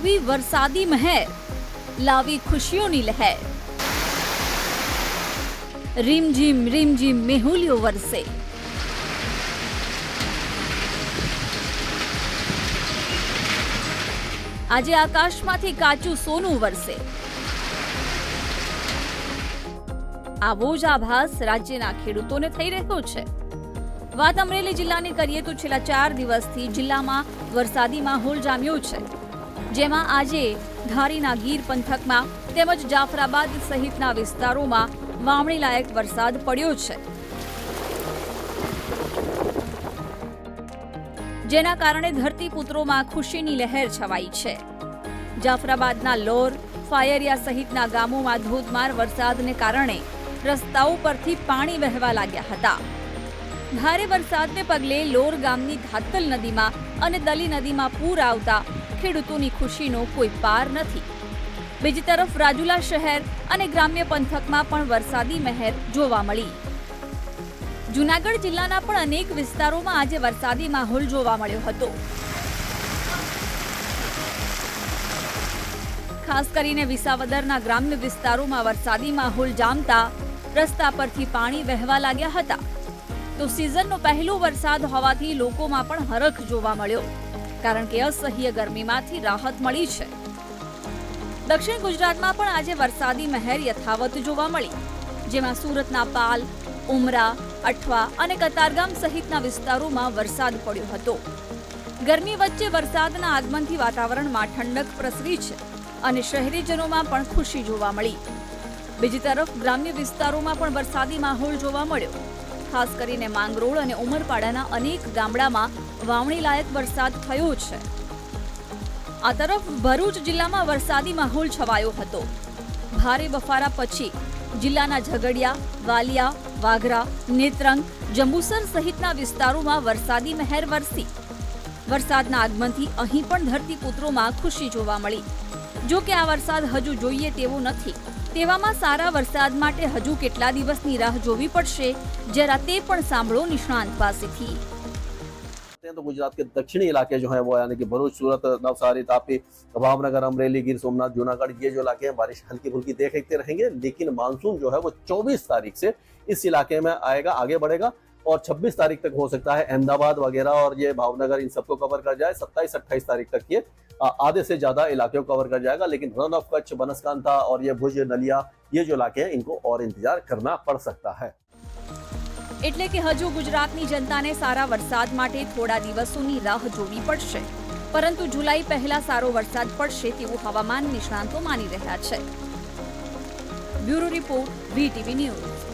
આવી વરસાદી મહેર, લાવી ખુશીઓની લહેર. રીમઝીમ રીમઝીમ મેહુલિયો વરસે. આજે આકાશમાંથી કાચું સોનું વરસે. આવો જ આભાસ રાજ્યના ખેડૂતોને થઈ રહ્યો છે. વાત અમરેલી જિલ્લાની કરીએ તો છેલ્લા ચાર દિવસથી જિલ્લામાં વરસાદી માહોલ જામ્યો છે. જેમાં આજે ધારીના ગીર પંથકમાં તેમજ જાફરાબાદ સહિતના વિસ્તારોમાં વાવણી લાયક વરસાદ પડ્યો છે. જેના કારણે ધરતીપુત્રોમાં ખુશીની લહેર છવાઈ છે. જાફરાબાદના લોર, ફાયરિયા સહિતના ગામોમાં ધોધમાર વરસાદને કારણે રસ્તાઓ પરથી પાણી વહેવા લાગ્યા હતા. ભારે વરસાદને પગલે લોર ગામની ધાતલ નદીમાં અને દલી નદીમાં પૂર આવતા ખેડૂતોની ખુશીનો કોઈ પાર નથી. બીજી તરફ રાજુલા શહેર અને ગ્રામ્ય પંથકમાં પણ વરસાદી મહેર જોવા મળી. જુનાગઢ જિલ્લાના પણ અનેક વિસ્તારોમાં આજે વરસાદી માહોલ જોવા મળ્યો હતો. ખાસ કરીને વિસાવદરના ગ્રામ્ય વિસ્તારોમાં વરસાદી માહોલ જામતા રસ્તા પરથી પાણી વહેવા લાગ્યા હતા. તો સિઝનનો પહેલો વરસાદ હોવાથી લોકોમાં પણ હરખ જોવા મળ્યો, કારણ કે અસહ્ય ગરમીમાંથી રાહત મળી છે. દક્ષિણ ગુજરાતમાં પણ આજે વરસાદી મહેર યથાવત જોવા મળી, જેમાં સુરતના પાલ, ઉમરા, અઠવા અને કતારગામ સહિતના વિસ્તારોમાં વરસાદ પડ્યો હતો. ગરમી વચ્ચે વરસાદના આગમનથી વાતાવરણમાં ઠંડક પ્રસરી છે અને શહેરીજનોમાં પણ ખુશી જોવા મળી. બીજી તરફ ગ્રામ્ય વિસ્તારોમાં પણ વરસાદી માહોલ જોવા મળ્યો ખાસ કરીને માંગરોળ અને ઉમરપાડાના અનેક ગામડામાં વાવણી લાયક વરસાદ થયો છે. આ તરફ ભરૂચ જિલ્લામાં વરસાદી માહોલ છવાયો હતો. ભારે બફારા પછી જિલ્લાના ઝઘડિયા, વાલિયા, વાઘરા, નેત્રંગ, જંબુસર સહિતના વિસ્તારોમાં વરસાદી મહેર વરસી. વરસાદના આગમનથી અહીં પણ ધરતીપુત્રોમાં ખુશી જોવા મળી. જો કે આ વરસાદ હજુ જોઈએ તેવો નથી. તેવામાં સારા વરસાદ માટે હજુ કેટલા દિવસની રાહ જોવી પડશે જરા તે પણ સાંભળો નિષ્ણાંત પાસેથી हैं तो गुजरात के दक्षिणी इलाके जो हैं वो यानी कि भरूच सूरत नवसारी तापी भावनगर अमरेली गिर सोमनाथ जूनागढ़ ये जो इलाके हैं बारिश हल्की फुल्की देखते रहेंगे लेकिन मानसून जो है वो 24 तारीख से इस इलाके में आएगा आगे बढ़ेगा और 26 तारीख तक हो सकता है अहमदाबाद वगैरह और ये भावनगर इन सबको कवर कर जाए 27 28 तारीख तक ये आ, आधे से ज्यादा इलाके को कवर कर जाएगा लेकिन रन ऑफ कच्छ बनसकांता और ये भुज नलिया ये जो इलाके हैं इनको और इंतजार करना पड़ सकता है એટલે કે હજુ ગુજરાતની જનતાને સારા વરસાદ માટે થોડા દિવસોની રાહ જોવી પડશે પરંતુ જુલાઈ પહેલા સારો વરસાદ પડશે તેવું હવામાન નિષ્ણાંતો માની રહ્યા છે બ્યુરો રિપોર્ટ વીટીવી ન્યૂઝ